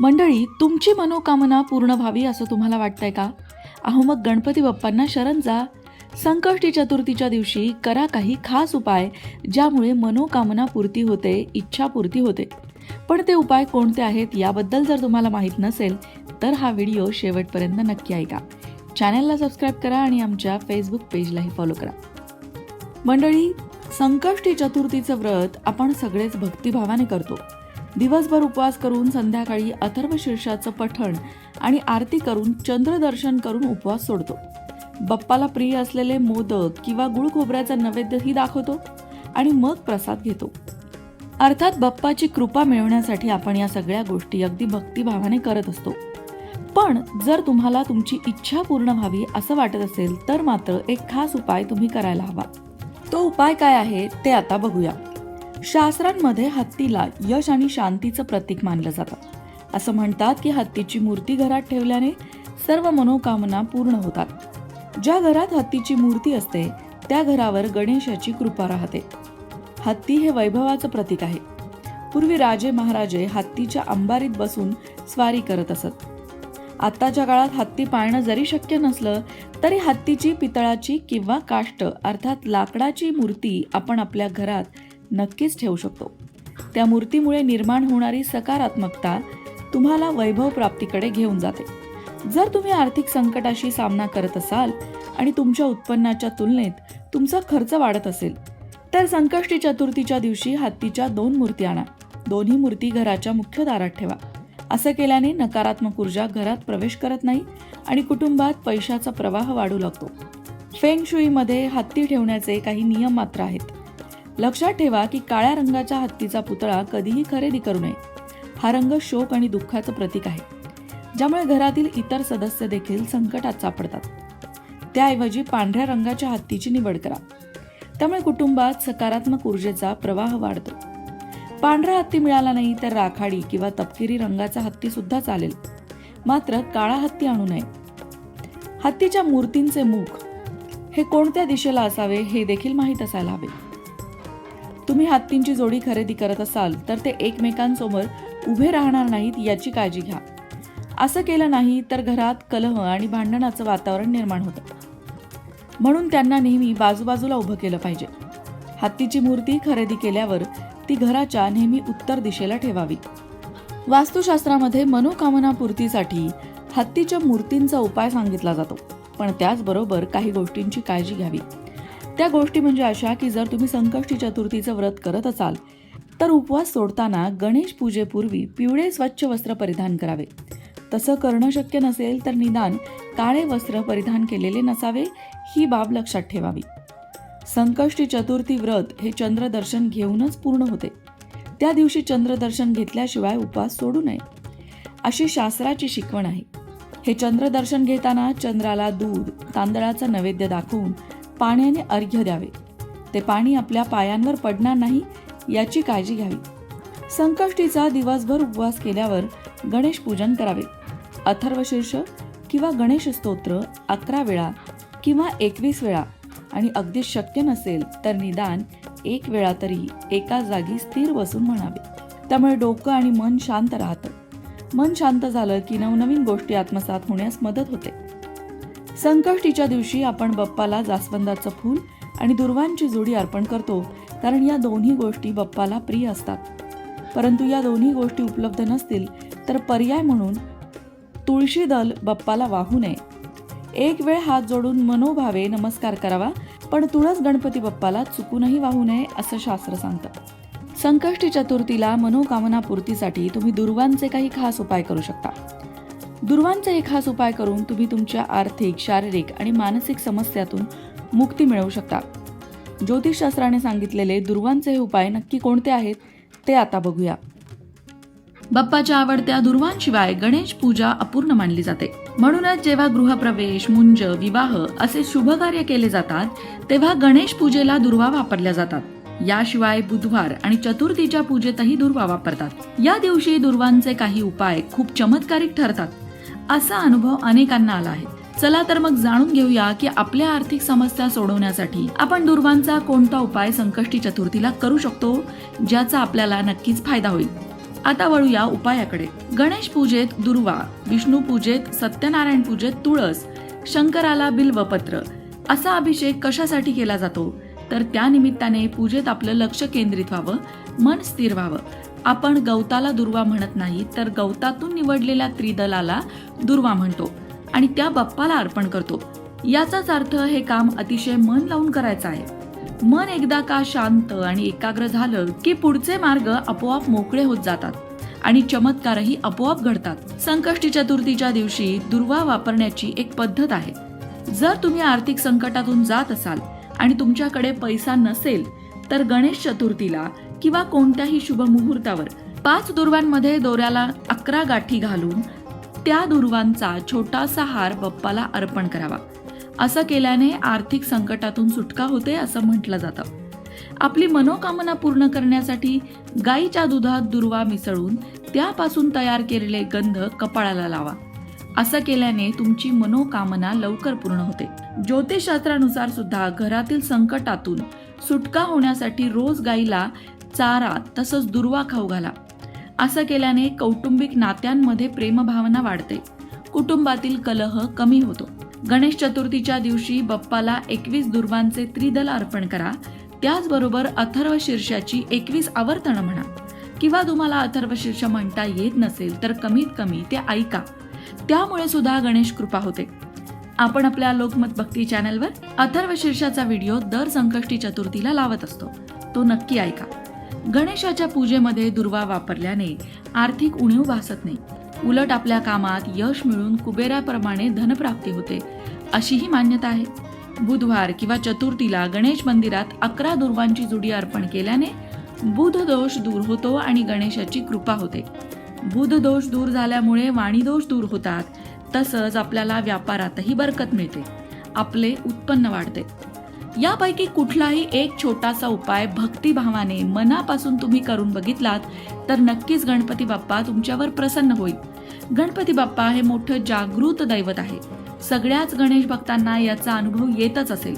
मंडळी तुमची मनोकामना पूर्ण व्हावी असं तुम्हाला वाटतंय का? अहो मग गणपती बाप्पांना शरण जा. संकष्टी चतुर्थीच्या दिवशी करा काही खास उपाय ज्यामुळे मनोकामना पूर्ती होते इच्छा पूर्ती होते. पण ते उपाय कोणते आहेत याबद्दल जर तुम्हाला माहीत नसेल तर हा व्हिडिओ शेवटपर्यंत नक्की ऐका. चॅनलला सबस्क्राईब करा आणि आमच्या फेसबुक पेजलाही फॉलो करा. मंडळी संकष्टी चतुर्थीचं व्रत आपण सगळेच भक्तिभावाने करतो. दिवसभर उपवास करून संध्याकाळी अथर्व शीर्षाचं पठण आणि आरती करून चंद्रदर्शन करून उपवास सोडतो. बप्पाला प्रिय असलेले मोदक किंवा गुळ खोबऱ्याचा नैवेद्यही दाखवतो आणि मग प्रसाद घेतो. अर्थात बप्पाची कृपा मिळवण्यासाठी आपण या सगळ्या गोष्टी अगदी भक्तिभावाने करत असतो. पण जर तुम्हाला तुमची इच्छा पूर्ण व्हावी असं वाटत असेल तर मात्र एक खास उपाय तुम्ही करायला हवा. तो उपाय काय आहे ते आता बघूया. शास्त्रांमध्ये हत्तीला यश आणि शांतीचं प्रतीक मानलं जातं. असं म्हणतात की हत्तीची मूर्ती घरात ठेवल्याने सर्व मनोकामना पूर्ण होतात. ज्या घरात हत्तीची मूर्ती असते त्या घरावर गणेशाची कृपा राहते. हत्ती हे वैभवाचं प्रतीक आहे. पूर्वी राजे महाराजे हत्तीच्या अंबारीत बसून स्वारी करत असत. आत्ताच्या काळात हत्ती पाळणं जरी शक्य नसलं तरी हत्तीची पितळाची किंवा काष्ट अर्थात लाकडाची मूर्ती आपण आपल्या घरात नक्कीच ठेवू शकतो. त्या मूर्तीमुळे निर्माण होणारी सकारात्मकता तुम्हाला वैभव प्राप्तीकडे घेऊन जाते. जर तुम्ही आर्थिक संकटाशी सामना करत असाल आणि तुमच्या उत्पन्नाच्या तुलनेत तुमचा खर्च वाढत असेल तर संकष्टी चतुर्थीच्या दिवशी हत्तीच्या दोन मूर्ती आणा. दोन्ही मूर्ती घराच्या मुख्य दारात ठेवा. असं केल्याने नकारात्मक ऊर्जा घरात प्रवेश करत नाही आणि कुटुंबात पैशाचा प्रवाह वाढू लागतो. फेंग शुईमध्ये हत्ती ठेवण्याचे काही नियम मात्र आहेत. लक्षात ठेवा की काळ्या रंगाच्या हत्तीचा पुतळा कधीही खरेदी करू नये. हा रंग शोक आणि दुःखाचं प्रतीक आहे ज्यामुळे घरातील इतर सदस्य देखील संकटात सापडतात. त्याऐवजी पांढऱ्या रंगाच्या हत्तीची निवड करा. त्यामुळे कुटुंबात सकारात्मक ऊर्जेचा प्रवाह वाढतो. पांढरा हत्ती मिळाला नाही तर राखाडी किंवा तपकिरी रंगाचा हत्ती सुद्धा चालेल. मात्र काळा हत्ती आणू नये. हत्तीच्या मूर्तींचे मुख हे कोणत्या दिशेला असावे हे देखील माहीत असायला हवे. तुम्ही हत्तींची जोडी खरेदी करत असाल तर ते एकमेकांसमोर उभे राहणार नाहीत याची काळजी घ्या. असं केलं नाही तर घरात कलह आणि भांडणाचं वातावरण निर्माण होतं. म्हणून त्यांना नेहमी बाजूबाजूला उभं केलं पाहिजे. हत्तीची मूर्ती खरेदी केल्यावर ती घराच्या नेहमी उत्तर दिशेला ठेवावी. वास्तुशास्त्रामध्ये मनोकामनापूर्तीसाठी हत्तीच्या मूर्तींचा उपाय सांगितला जातो पण त्याचबरोबर काही गोष्टींची काळजी घ्यावी. त्या गोष्टी म्हणजे अशा की जर तुम्ही संकष्टी चतुर्थीचं व्रत करत असाल तर उपवास सोडताना गणेश पूजेपूर्वी पिवळे स्वच्छ वस्त्र परिधान करावे. तसं करणं शक्य नसेल तर निदान काळे वस्त्र परिधान केलेले नसावे ही बाब लक्षात ठेवावी. संकष्टी चतुर्थी व्रत हे चंद्रदर्शन घेऊनच पूर्ण होते. त्या दिवशी चंद्रदर्शन घेतल्याशिवाय उपवास सोडू नये. अशी शास्त्राची शिकवण आहे. हे चंद्रदर्शन घेताना चंद्राला दूध तांदळाचा नैवेद्य दाखवून पाण्याने अर्घ्य द्यावे. ते पाणी आपल्या पायांवर पडणार नाही याची काळजी घ्यावी. संकष्टीचा दिवसभर उपवास केल्यावर गणेश पूजन करावे. अथर्वशीर्ष किंवा गणेश स्तोत्र अकरा वेळा किंवा एकवीस वेळा आणि अगदी शक्य नसेल तर निदान एक वेळा तरी एका जागी स्थिर बसून म्हणावे. त्यामुळे डोकं आणि मन शांत राहतं. मन शांत झालं की नवनवीन गोष्टी आत्मसात होण्यास मदत होते. संकष्टीच्या दिवशी आपण बप्पाला जास्वंदाचं फूल आणि दुर्वांची जोडी अर्पण करतो कारण या दोन्ही गोष्टी बप्पाला प्रिय असतात. परंतु या दोन्ही गोष्टी उपलब्ध नसतील तर पर्याय म्हणून तुळशी दल बप्पाला वाहू नये. एक वेळ हात जोडून मनोभावे नमस्कार करावा पण तुळस गणपती बाप्पाला चुकूनही वाहू नये असं शास्त्र सांगतं. संकष्टी चतुर्थीला मनोकामना पूर्तीसाठी तुम्ही दुर्वांचे काही खास उपाय करू शकता. दुर्वांचा एक खास उपाय करून तुम्ही तुमच्या आर्थिक शारीरिक आणि मानसिक समस्यातून मुक्ती मिळवू शकता. ज्योतिषशास्त्राने सांगितलेले दुर्वांचे हे उपाय नक्की कोणते आहेत ते आता बघूया. बाप्पाच्या आवडत्या दुर्वांशिवाय गणेश पूजा अपूर्ण मानली जाते. म्हणूनच जेव्हा गृहप्रवेश मुंज विवाह असे शुभ कार्य केले जातात तेव्हा गणेश पूजेला दुर्वा वापरल्या जातात. याशिवाय बुधवार आणि चतुर्थीच्या पूजेतही दुर्वा वापरतात. या दिवशी दुर्वांचे काही उपाय खूप चमत्कारिक ठरतात. असा अनुभव अनेकांना आला आहे. चला तर मग जाणून घेऊया की आपल्या आर्थिक समस्या सोडवण्यासाठी आपण दुर्वांचा कोणता उपाय संकष्टी चतुर्थीला करू शकतो ज्याचा आपल्याला नक्कीच फायदा होईल. आता वळूया उपायाकडे. गणेश पूजेत दुर्वा विष्णू पूजेत सत्यनारायण पूजेत तुळस शंकराला बिल्वपत्र असा अभिषेक कशासाठी केला जातो? तर त्या निमित्ताने पूजेत आपलं लक्ष केंद्रित व्हावं मन स्थिर व्हावं. आपण गवताला दुर्वा म्हणत नाही तर गवतातून निवडलेल्या त्रिदलाला दुर्वा म्हणतो आणि त्या बाप्पाला अर्पण करतो. याचाच अर्थ हे काम अतिशय मन लावून करायचं आहे. मन एकदा का शांत आणि एकाग्र झालं की पुढचे मार्ग आपोआप मोकळे होत जातात आणि चमत्कारही आपोआप घडतात. संकष्टी चतुर्थीच्या दिवशी दुर्वा वापरण्याची एक पद्धत आहे. जर तुम्ही आर्थिक संकटातून जात असाल आणि तुमच्याकडे पैसा नसेल तर गणेश चतुर्थीला किंवा कोणत्याही शुभ मुहूर्तावर पाच दुर्वांमध्ये दोऱ्याला अकरा गाठी घालून त्या दुर्वांचा छोटासा हार बाप्पाला अर्पण करावा. असं केल्याने आर्थिक संकटातून सुटका होते असं म्हटलं जातं. आपली मनोकामना पूर्ण करण्यासाठी गाईच्या दुधात दुर्वा मिसळून त्यापासून तयार केलेले गंध कपाळाला लावा. असं केल्याने तुमची मनोकामना लवकर पूर्ण होते. ज्योतिषशास्त्रानुसार सुद्धा घरातील संकटातून सुटका होण्यासाठी रोज गाईला चारा तसंच दुर्वा खाऊ घाला. असं केल्याने कौटुंबिक नात्यांमध्ये प्रेमभावना वाढते. कुटुंबातील कलह कमी होतो. गणेश चतुर्थीच्या दिवशी बप्पाला एकवीस दुर्वांचे त्रिदल अर्पण करा. त्याचबरोबर अथर्व शीर्षाची एकवीस आवर्तनं म्हणा. किंवा तुम्हाला अथर्व शीर्ष म्हणता येत नसेल तर कमीत कमी ते ऐका. त्यामुळे सुद्धा गणेश कृपा होते. आपण आपल्या लोकमत भक्ती चॅनलवर अथर्व शीर्षाचा व्हिडिओ दर संकष्टी चतुर्थीला लावत असतो. तो नक्की ऐका. गणेशाच्या पूजेमध्ये दुर्वा वापरल्याने आर्थिक उणीव भासत नाही. उलट आपल्या कामात यश मिळून कुबेराप्रमाणे धनप्राप्ती होते अशीही मान्यता आहे. बुधवार किंवा चतुर्थीला गणेश मंदिरात अकरा दुर्वांची जुडी अर्पण केल्याने बुध दोष दूर होतो आणि गणेशाची कृपा होते. बुध दोष दूर झाल्यामुळे वाणी दोष दूर होतात तसंच आपल्याला व्यापारातही बरकत मिळते. आपले उत्पन्न वाढते. यापैकी कुठलाही एक छोटासा उपाय भक्तिभावाने मनापासून तुम्ही करून बघितलात तर नक्कीच गणपती बाप्पा तुमच्यावर प्रसन्न होईल. गणपती बाप्पा हे मोठं जागृत दैवत आहे. सगळ्याच गणेश भक्तांना याचा अनुभव येतच असेल.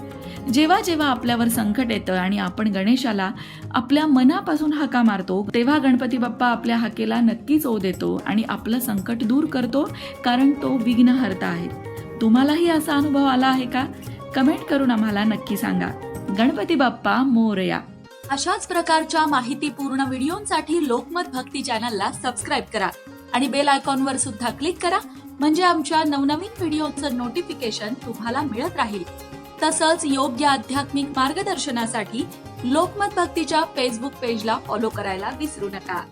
जेव्हा जेव्हा आपल्यावर संकट येतं आणि आपण गणेशाला आपल्या मनापासून हाका मारतो तेव्हा गणपती बाप्पा आपल्या हाकेला नक्कीच ओ देतो आणि आपलं संकट दूर करतो कारण तो विघ्नहर्ता आहे. तुम्हालाही असा अनुभव आला आहे का? कमेंट करून आम्हाला नक्की सांगा. गणपती बाप्पा मोरया. अशाच प्रकारच्या माहितीपूर्ण व्हिडिओंसाठी लोकमत भक्ती चॅनलला सबस्क्राईब करा आणि बेल आयकॉनवर सुद्धा क्लिक करा म्हणजे आमच्या नवनवीन व्हिडिओचं नोटिफिकेशन तुम्हाला मिळत राहील. तसंच योग्य आध्यात्मिक मार्गदर्शनासाठी लोकमत भक्तीच्या फेसबुक पेजला फॉलो करायला विसरू नका.